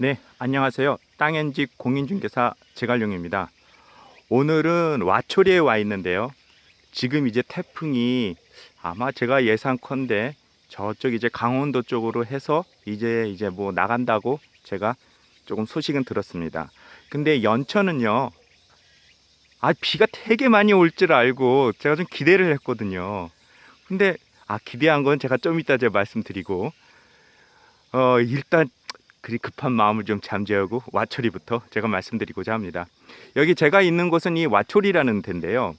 네, 안녕하세요. 땅엔집 공인중개사 제갈용입니다. 오늘은 와초리에 와 있는데요. 지금 이제 태풍이 아마 제가 예상컨대 저쪽 이제 강원도 쪽으로 해서 이제 이제 뭐 나간다고 제가 조금 소식은 들었습니다. 근데 연천은요. 아, 비가 되게 많이 올 줄 알고 제가 좀 기대를 했거든요. 근데 아, 기대한 건 제가 좀 이따 제가 말씀드리고 어, 일단 그리 급한 마음을 좀 잠재우고 와초리부터 제가 말씀드리고자 합니다. 여기 제가 있는 곳은 이 와초리라는 데인데요.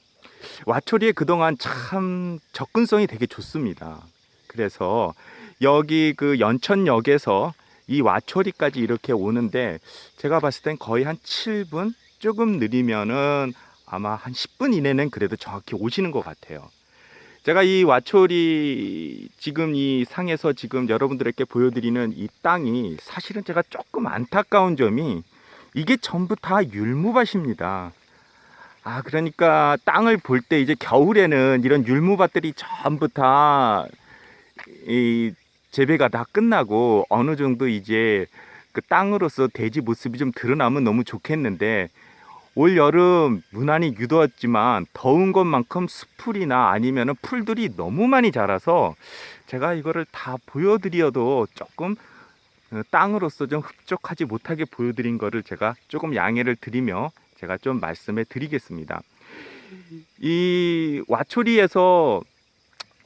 와초리에 그동안 참 접근성이 되게 좋습니다. 그래서 여기 그 연천역에서 이 와초리까지 이렇게 오는데 제가 봤을 땐 거의 한 7분 조금 느리면은 아마 한 10분 이내는 그래도 정확히 오시는 것 같아요. 제가 이 와초리 지금 이 상에서 지금 여러분들에게 보여드리는 이 땅이 사실은 제가 조금 안타까운 점이 이게 전부 다 율무밭입니다. 아 그러니까 땅을 볼 때 이제 겨울에는 이런 율무밭들이 전부 다 이 재배가 다 끝나고 어느 정도 이제 그 땅으로서 돼지 모습이 좀 드러나면 너무 좋겠는데 올 여름 무난히 유도했지만 더운 것만큼 수풀이나 아니면은 풀들이 너무 많이 자라서 제가 이거를 다 보여드려도 조금 어, 땅으로서 좀 흡족하지 못하게 보여드린 거를 제가 조금 양해를 드리며 제가 좀 말씀해 드리겠습니다. 이 와초리에서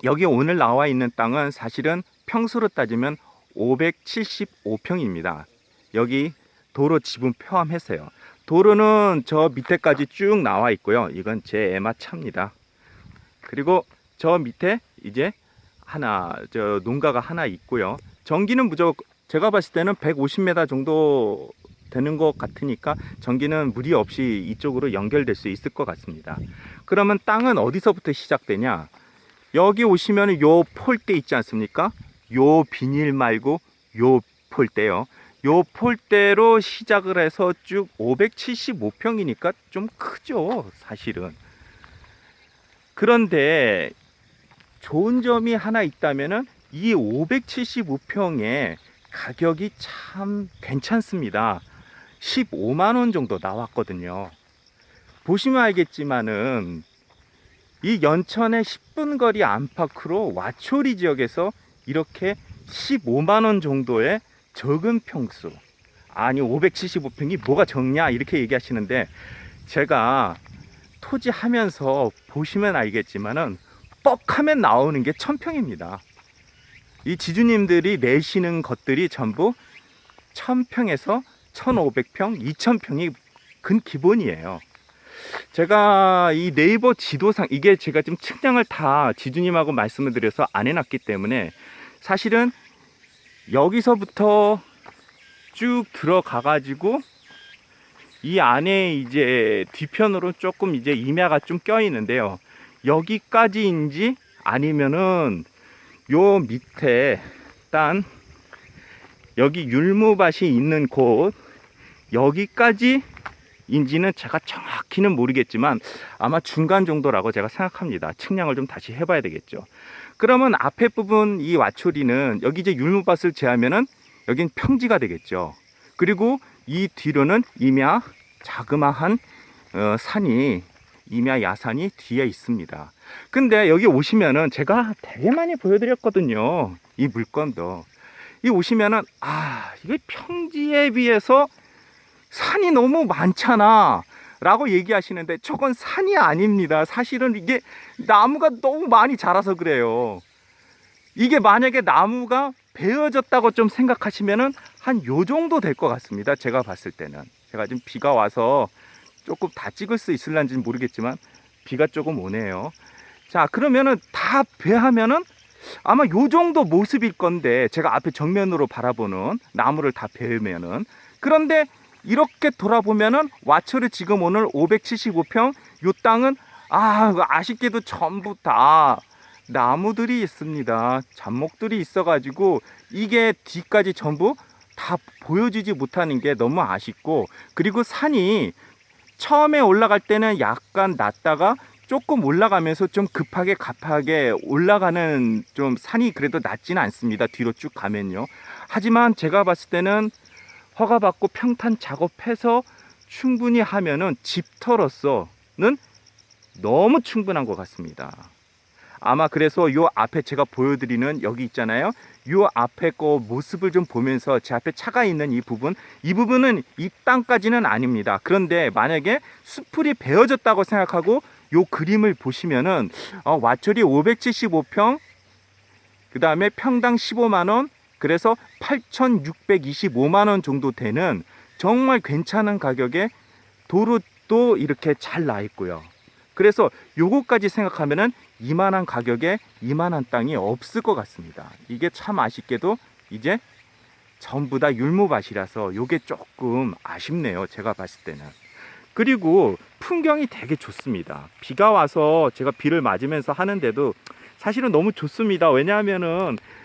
여기 오늘 나와 있는 땅은 사실은 평수로 따지면 575평입니다. 여기 도로 지분 포함해서요. 도로는 저 밑에까지 쭉 나와 있고요. 이건 제 에마 차입니다. 그리고 저 밑에 이제 하나 저 농가가 하나 있고요. 전기는 무조건 제가 봤을 때는 150m 정도 되는 것 같으니까 전기는 무리 없이 이쪽으로 연결될 수 있을 것 같습니다. 그러면 땅은 어디서부터 시작되냐? 여기 오시면 요 폴대 있지 않습니까? 요 비닐 말고 요 폴대요. 요 폴대로 시작을 해서 쭉 575평이니까 좀 크죠, 사실은. 그런데 좋은 점이 하나 있다면은 이 575평의 가격이 참 괜찮습니다. 15만 원 정도 나왔거든요. 보시면 알겠지만은 이 연천의 10분 거리 안팎으로 와초리 지역에서 이렇게 15만 원 정도의 적은 평수 아니 575평이 뭐가 적냐 이렇게 얘기하시는데 제가 토지 하면서 보시면 알겠지만은 뻑하면 나오는 게 1000평입니다. 이 지주님들이 내시는 것들이 전부 1000평에서 1500평, 2000평이 근 기본이에요. 제가 이 네이버 지도상 이게 제가 지금 측량을 다 지주님하고 말씀을 드려서 안 해놨기 때문에 사실은 여기서부터 쭉 들어가 가지고 이 안에 이제 뒤편으로 조금 이제 임야가 좀 껴 있는데요. 여기까지인지 아니면은 요 밑에 딴 여기 율무밭이 있는 곳 여기까지 인지는 제가 정확히는 모르겠지만 아마 중간 정도라고 제가 생각합니다. 측량을 좀 다시 해봐야 되겠죠. 그러면 앞에 부분 이 와초리는 여기 이제 율무밭을 제하면은 여긴 평지가 되겠죠. 그리고 이 뒤로는 임야 자그마한 어, 산이 임야 야산이 뒤에 있습니다. 근데 여기 오시면은 제가 되게 많이 보여드렸거든요. 이 물건도. 이 오시면은 아 이게 평지에 비해서 산이 너무 많잖아. 라고 얘기하시는데 저건 산이 아닙니다. 사실은 이게 나무가 너무 많이 자라서 그래요. 이게 만약에 나무가 베어졌다고 좀 생각하시면은 한 요 정도 될 것 같습니다. 제가 봤을 때는. 제가 지금 비가 와서 조금 다 찍을 수 있을란지는 모르겠지만 비가 조금 오네요. 자, 그러면은 다 베하면은 아마 요 정도 모습일 건데 제가 앞에 정면으로 바라보는 나무를 다 베으면은 그런데 이렇게 돌아보면은 와초리 지금 오늘 575평 요 땅은 아 아쉽게도 전부 다 나무들이 있습니다. 잡목들이 있어 가지고 이게 뒤까지 전부 다 보여지지 못하는 게 너무 아쉽고 그리고 산이 처음에 올라갈 때는 약간 낮다가 조금 올라가면서 좀 급하게 갑하게 올라가는 좀 산이 그래도 낮지는 않습니다. 뒤로 쭉 가면요. 하지만 제가 봤을 때는 허가받고 평탄 작업해서 충분히 하면은 집터로서는 너무 충분한 것 같습니다. 아마 그래서 요 앞에 제가 보여드리는 여기 있잖아요. 요 앞에 거 모습을 좀 보면서 제 앞에 차가 있는 이 부분, 이 부분은 이 땅까지는 아닙니다. 그런데 만약에 수풀이 베어졌다고 생각하고 요 그림을 보시면은 어, 와초리 575평, 그 다음에 평당 15만 원, 그래서 8,625만 원 정도 되는 정말 괜찮은 가격에 도로도 이렇게 잘 나 있고요. 그래서 요거까지 생각하면은 이만한 가격에 이만한 땅이 없을 것 같습니다. 이게 참 아쉽게도 이제 전부 다 율무밭이라서 요게 조금 아쉽네요. 제가 봤을 때는. 그리고 풍경이 되게 좋습니다. 비가 와서 제가 비를 맞으면서 하는데도 사실은 너무 좋습니다. 왜냐하면은 이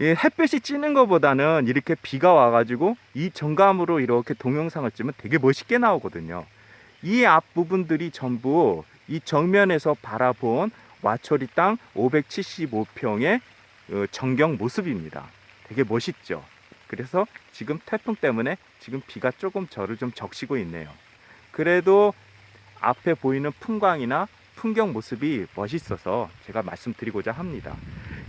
햇볕이 찌는 것보다는 이렇게 비가 와가지고 이 정감으로 이렇게 동영상을 찍으면 되게 멋있게 나오거든요. 이 앞부분들이 전부 이 정면에서 바라본 와초리 땅 575평의 어, 전경 모습입니다. 되게 멋있죠. 그래서 지금 태풍 때문에 지금 비가 조금 저를 좀 적시고 있네요. 그래도 앞에 보이는 풍광이나 풍경 모습이 멋있어서 제가 말씀드리고자 합니다.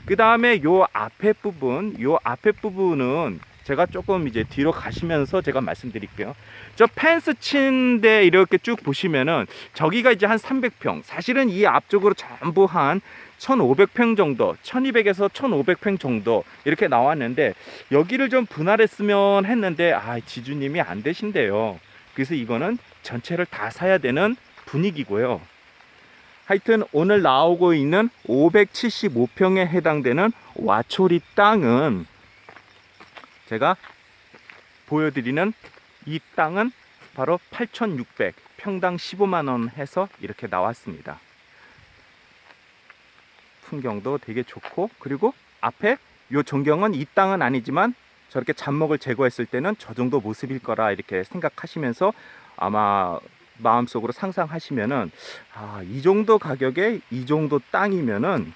그 다음에 요 앞에 부분, 요 앞에 부분은 제가 조금 이제 뒤로 가시면서 제가 말씀드릴게요. 저 펜스 친데 이렇게 쭉 보시면은 저기가 이제 한 300평. 사실은 이 앞쪽으로 전부 한 1500평 정도, 1200에서 1500평 정도 이렇게 나왔는데 여기를 좀 분할했으면 했는데 아, 지주님이 안 되신대요. 그래서 이거는 전체를 다 사야 되는 분위기고요. 하여튼 오늘 나오고 있는 575평에 해당되는 와초리 땅은 제가 보여드리는 이 땅은 바로 8,600 평당 15만 원 해서 이렇게 나왔습니다. 풍경도 되게 좋고 그리고 앞에 요 전경은 이 땅은 아니지만 저렇게 잡목을 제거했을 때는 저 정도 모습일 거라 이렇게 생각하시면서 아마 마음속으로 상상하시면은 아, 이 정도 가격에 이 정도 땅이면은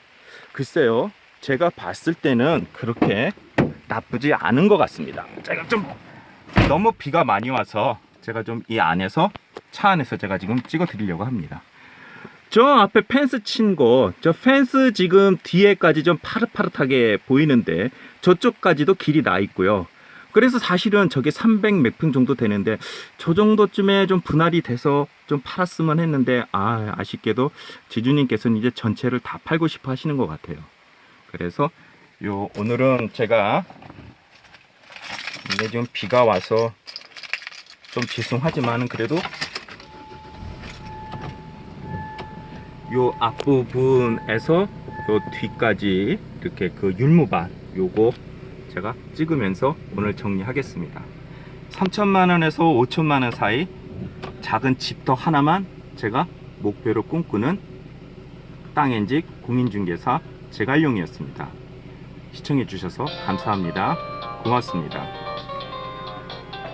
글쎄요. 제가 봤을 때는 그렇게 나쁘지 않은 것 같습니다. 제가 좀 너무 비가 많이 와서 제가 좀 이 안에서 차 안에서 제가 지금 찍어 드리려고 합니다. 저 앞에 펜스 친 거, 저 펜스 지금 뒤에까지 좀 파릇파릇하게 보이는데 저쪽까지도 길이 나 있고요. 그래서 사실은 저게 300 몇 평 정도 되는데 저 정도쯤에 좀 분할이 돼서 좀 팔았으면 했는데 아 아쉽게도 지주님께서는 이제 전체를 다 팔고 싶어 하시는 것 같아요. 그래서 요 오늘은 제가 이게 좀 비가 와서 좀 죄송하지만은 그래도 요 앞부분에서 요 뒤까지 이렇게 그 율무반 요거 제가 찍으면서 오늘 정리하겠습니다. 3천만 원에서 5천만 원 사이 작은 집터 하나만 제가 목표로 꿈꾸는 땅엔직 공인중개사 제갈용이었습니다. 시청해 주셔서 감사합니다. 고맙습니다.